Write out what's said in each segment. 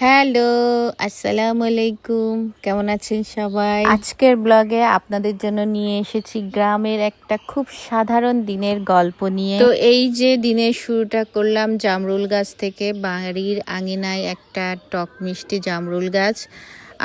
Hello আসসালামু আলাইকুম কেমন আছেন সবাই? আজকের ব্লগে আপনাদের জন্য নিয়ে এসেছি গ্রামের একটা খুব সাধারণ দিনের গল্প নিয়ে। তো এই যে দিনের শুরুটা করলাম জামরুল গাছ থেকে বাড়ির আঙিনায় একটা টক মিষ্টি জামরুল গাছ।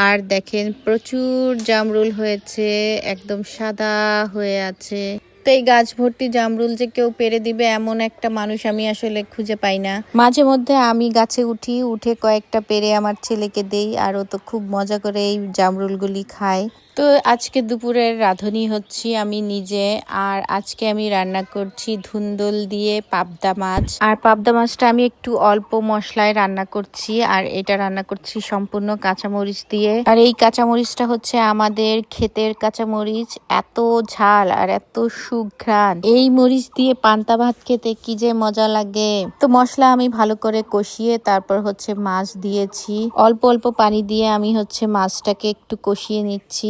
আর দেখেন প্রচুর জামরুল হয়েছে একদম সাদা হয়ে আছে। এই গাছ ভর্তি জামরুল যে কেউ পেরে দিবে, এমন একটা মানুষ আমি আসলে খুঁজে পাই না। মাঝে মধ্যে আমি গাছে উঠি, উঠে কয়েকটা পেরে আমার ছেলেকে দেই আর ও তো খুব মজা করে এই জামরুলগুলি খায়। তো আজকে দুপুরের রাঁধুনি হচ্ছি আমি নিজে, আর আজকে আমি রান্না করছি ধুন্দল দিয়ে পাবদা মাছ। আর পাবদা মাছটা আমি একটু অল্প মশলায় রান্না করছি, আর এটা রান্না করছি সম্পূর্ণ কাঁচামরিচ দিয়ে। আর এই কাঁচামরিচটা হচ্ছে আমাদের ক্ষেতের কাঁচামরিচ, এত ঝাল আর এত সুঘ্রাণ। এই মরিচ দিয়ে পান্তা ভাত খেতে কি যে মজা লাগে। তো মশলা আমি ভালো করে কষিয়ে তারপর হচ্ছে মাছ দিয়েছি। অল্প অল্প পানি দিয়ে আমি হচ্ছে মাছটাকে একটু কষিয়ে নিচ্ছি।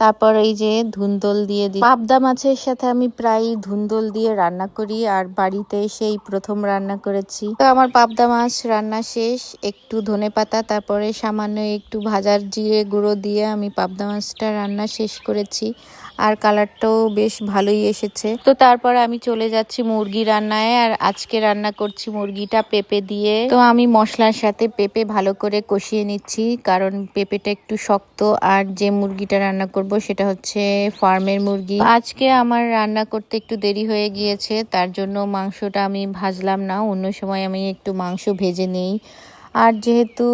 তারপর এই যে ধুন্দল দিয়ে দিই পাবদা মাছের সাথে আমি প্রায় ধুন্দল দিয়ে রান্না করি, আর বাড়িতে সেই প্রথম রান্না করেছি। তো আমার পাবদা মাছ রান্না শেষ, একটু ধনে পাতা, তারপরে সামান্য একটু ভাজার জিরে গুঁড়ো দিয়ে আমি পাবদা মাছটা রান্না শেষ করেছি, আর কালারটাও বেশ ভালোই এসেছে। তো তারপরে আমি চলে যাচ্ছি মুরগি রান্নায়, আর আজকে রান্না করছি মুরগিটা পেঁপে দিয়ে। তো আমি মশলার সাথে পেঁপে ভালো করে কষিয়ে নিচ্ছি, কারণ পেঁপেটা একটু শক্ত, আর যে মুরগিটা রান্না করব সেটা হচ্ছে ফার্মের মুরগি। আজকে আমার রান্না করতে একটু দেরি হয়ে গিয়েছে, তার জন্য মাংসটা আমি ভাজলাম না, অন্য সময় আমি একটু মাংস ভেজে নেই। আর যেহেতু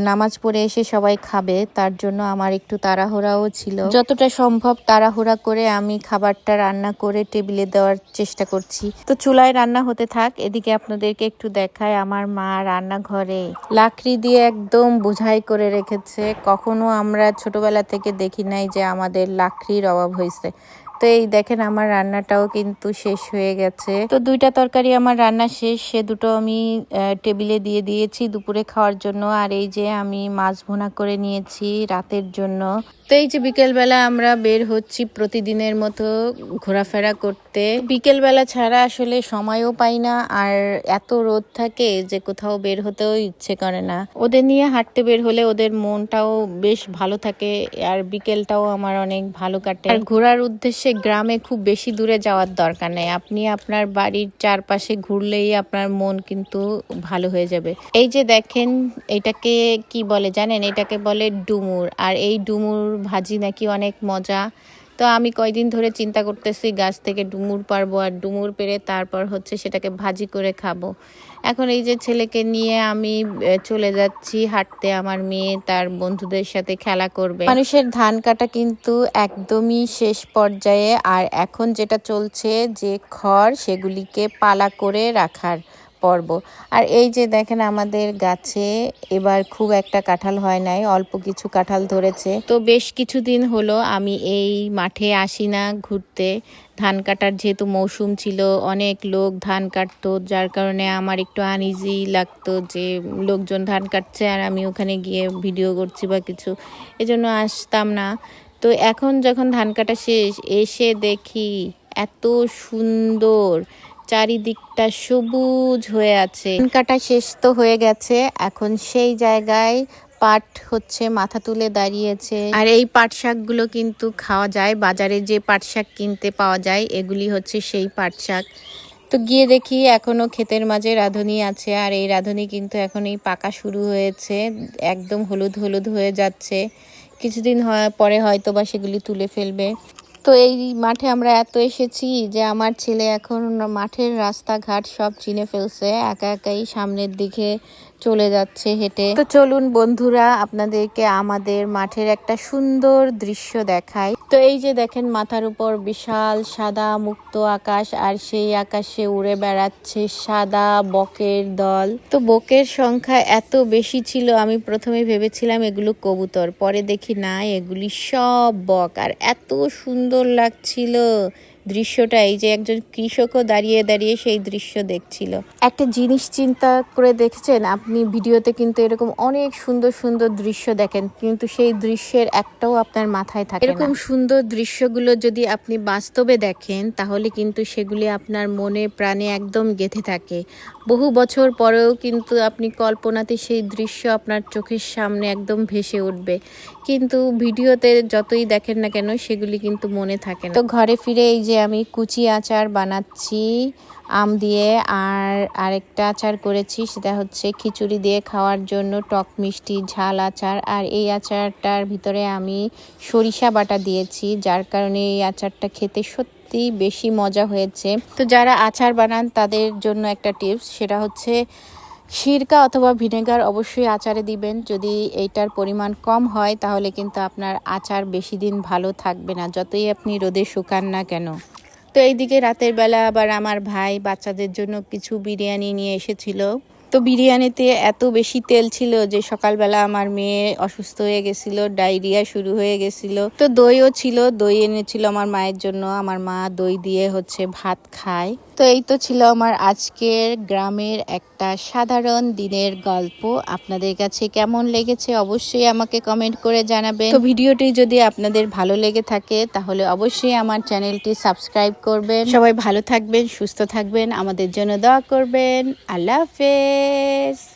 নামাজ পড়ে এসে সবাই খাবে, তার জন্য আমার একটু তাড়াহুড়াও ছিল। যতটা সম্ভব তাড়াহুড়া করে আমি খাবারটা রান্না করে টেবিলে দেওয়ার চেষ্টা করছি। তো চুলায় রান্না হতে থাক, এদিকে আপনাদেরকে একটু দেখায় আমার মা রান্নাঘরে লাকড়ি দিয়ে একদম বোঝাই করে রেখেছে। কখনো আমরা ছোটবেলা থেকে দেখি নাই যে আমাদের লাকড়ির অভাব হয়েছে। তো এই দেখেন আমার রান্নাটাও কিন্তু শেষ হয়ে গেছে। তো দুইটা তরকারি আমার রান্না শেষ, সে দুটো আমি টেবিলে দিয়ে দিয়েছি দুপুরে খাওয়ার জন্য। আর এই যে আমি মাছ ভোনা করে নিয়েছি রাতের জন্য। তো এই যে বিকেলবেলা আমরা বের হচ্ছি প্রতিদিনের মতো ঘোরাফেরা করতে। বিকেলবেলা ছাড়া আসলে সময়ও পাই না, আর এত রোদ থাকে যে কোথাও বের হতেও ইচ্ছে করে না। ওদের নিয়ে হাঁটতে বের হলে ওদের মনটাও বেশ ভালো থাকে, আর বিকেলটাও আমার অনেক ভালো কাটে। আর ঘোরার উদ্দেশ্যে গ্রামে খুব বেশি দূরে যাওয়ার দরকার নেই। আপনি আপনার বাড়ির চারপাশে ঘুরলেই আপনার মন কিন্তু ভালো হয়ে যাবে। এই যে দেখেন, এটাকে কি বলে জানেন? এটাকে বলে ডুমুর। আর এই ডুমুর ভাজি নাকি অনেক মজা। তো আমি কয়দিন ধরে চিন্তা করতেছি, গাছ থেকে ডুমুর পারব আর ডুমুর পেরে তারপর হচ্ছে সেটাকে ভাজি করে খাব। এখন এই যে ছেলেকে নিয়ে আমি চলে যাচ্ছি হাঁটতে। আমার মেয়ে তার বন্ধুদের সাথে খেলা করবে। মানুষের ধান কাটা কিন্তু একদমই শেষ পর্যায়ে। আর এখন যেটা চলছে, যে খড় সেগুলিকে পালা করে রাখার। পর্ব। আর এই যে দেখেন আমাদের গাছে এবার খুব একটা কাঁঠাল হয় নাই, অল্প কিছু কাঁঠাল ধরেছে। তো বেশ কিছুদিন হলো আমি এই মাঠে আসি না ঘুরতে। ধান কাটার যেহেতু মৌসুম ছিল, অনেক লোক ধান কাটতো, যার কারণে আমার একটু আনইজি লাগতো যে লোকজন ধান কাটছে আর আমি ওখানে গিয়ে ভিডিও করছি বা কিছু, এজন্য আসতাম না। তো এখন যখন ধান কাটা শেষ, এসে দেখি এত সুন্দর চারিদিকটা সবুজ হয়ে আছে। কাটা শেষ তো হয়ে গেছে, এখন সেই জায়গায় পাট হচ্ছে মাথা তুলে দাঁড়িয়েছে। আর এই পাট শাকগুলো কিন্তু খাওয়া যায়, বাজারে যে পাট শাক কিনতে পাওয়া যায়, এগুলি হচ্ছে সেই পাট শাক। তো গিয়ে দেখি এখনও ক্ষেতের মাঝে রাঁধুনি আছে, আর এই রাঁধুনি কিন্তু এখন এই পাকা শুরু হয়েছে, একদম হলুদ হলুদ হয়ে যাচ্ছে। কিছুদিন পরে হয়তো বা সেগুলি তুলে ফেলবে। তো এই মাঠে আমরা এত এসেছি যে আমার ছেলে এখন মাঠের রাস্তাঘাট সব চিনে ফেলছে, একা একাই সামনের দিকে চলে যাচ্ছে হেঁটে। তো চলুন বন্ধুরা, আপনাদেরকে আমাদের মাঠের একটা সুন্দর দৃশ্য দেখাই। তো এই যে দেখেন, মাথার উপর বিশাল সাদা মুক্ত আকাশ, আর সেই আকাশে উড়ে বেড়াচ্ছে সাদা বকের দল। তো বকের সংখ্যা এত বেশি ছিল, আমি প্রথমে ভেবেছিলাম এগুলো কবুতর, পরে দেখি না, এগুলি সব বক। আর এত সুন্দর লাগছিল দৃশ্যটা এই যে একজন কৃষকও দাঁড়িয়ে দাঁড়িয়ে সেই দৃশ্য দেখছিল। একটা জিনিস চিন্তা করে দেখেছেন? আপনি ভিডিওতে কিন্তু এরকম অনেক সুন্দর সুন্দর দৃশ্য দেখেন কিন্তু সেই দৃশ্যের একটাও আপনার মাথায় থাকে এরকম সুন্দর দৃশ্যগুলো যদি আপনি বাস্তবে দেখেন তাহলে কিন্তু সেগুলি আপনার মনে প্রাণে একদম গেঁথে থাকে। বহু বছর পরেও কিন্তু আপনি কল্পনাতে সেই দৃশ্য আপনার চোখের সামনে একদম ভেসে উঠবে। কিন্তু ভিডিওতে যতই দেখেন না কেন সেগুলি কিন্তু মনে থাকে না। তো ঘরে ফিরে এই যে আমি কুচি আচার বানাচ্ছি, আম দিয়ে, আর আরেকটা আচার করেছি, সেটা হচ্ছে খিচুড়ি দিয়ে খাওয়ার জন্য টক মিষ্টি, ঝাল আচার। আর এই আচারটার ভিতরে আমি সরিষা বাটা দিয়েছি, যার কারণে এই আচারটা খেতে সত্যি বেশি মজা হয়েছে। তো যারা আচার বানান, তাদের জন্য একটা টিপস, সেটা হচ্ছে সিরকা অথবা ভিনেগার অবশ্যই আচারে দিবেন। যদি এইটার পরিমাণ কম হয়, তাহলে কিন্তু আপনার আচার বেশি দিন ভালো থাকবে না, যতই আপনি রোদে শুকান না কেন। তো এইদিকে রাতের বেলা আবার আমার ভাই বাচ্চাদের জন্য কিছু বিরিয়ানি নিয়ে এসেছিল। তো বিরিয়ানিতে এত বেশি তেল ছিল যে সকালবেলা আমার মেয়ে অসুস্থ হয়ে গেছিল, ডায়রিয়া শুরু হয়ে গেছিল। তো দইও ছিল, দই এনেছিল আমার মায়ের জন্য। আমার মা দই দিয়ে হচ্ছে ভাত খায়। তো এই তো ছিল আমার আজকের গ্রামের একটা সাধারণ দিনের গল্প। আপনাদের কাছে কেমন লেগেছে অবশ্যই আমাকে কমেন্ট করে জানাবেন। তো ভিডিওটি যদি আপনাদের ভালো লেগে থাকে, তাহলে অবশ্যই আমার চ্যানেলটি সাবস্ক্রাইব করবেন। সবাই ভালো থাকবেন, সুস্থ থাকবেন, আমাদের জন্য দোয়া করবেন। আল্লাহ হাফেজ। Pues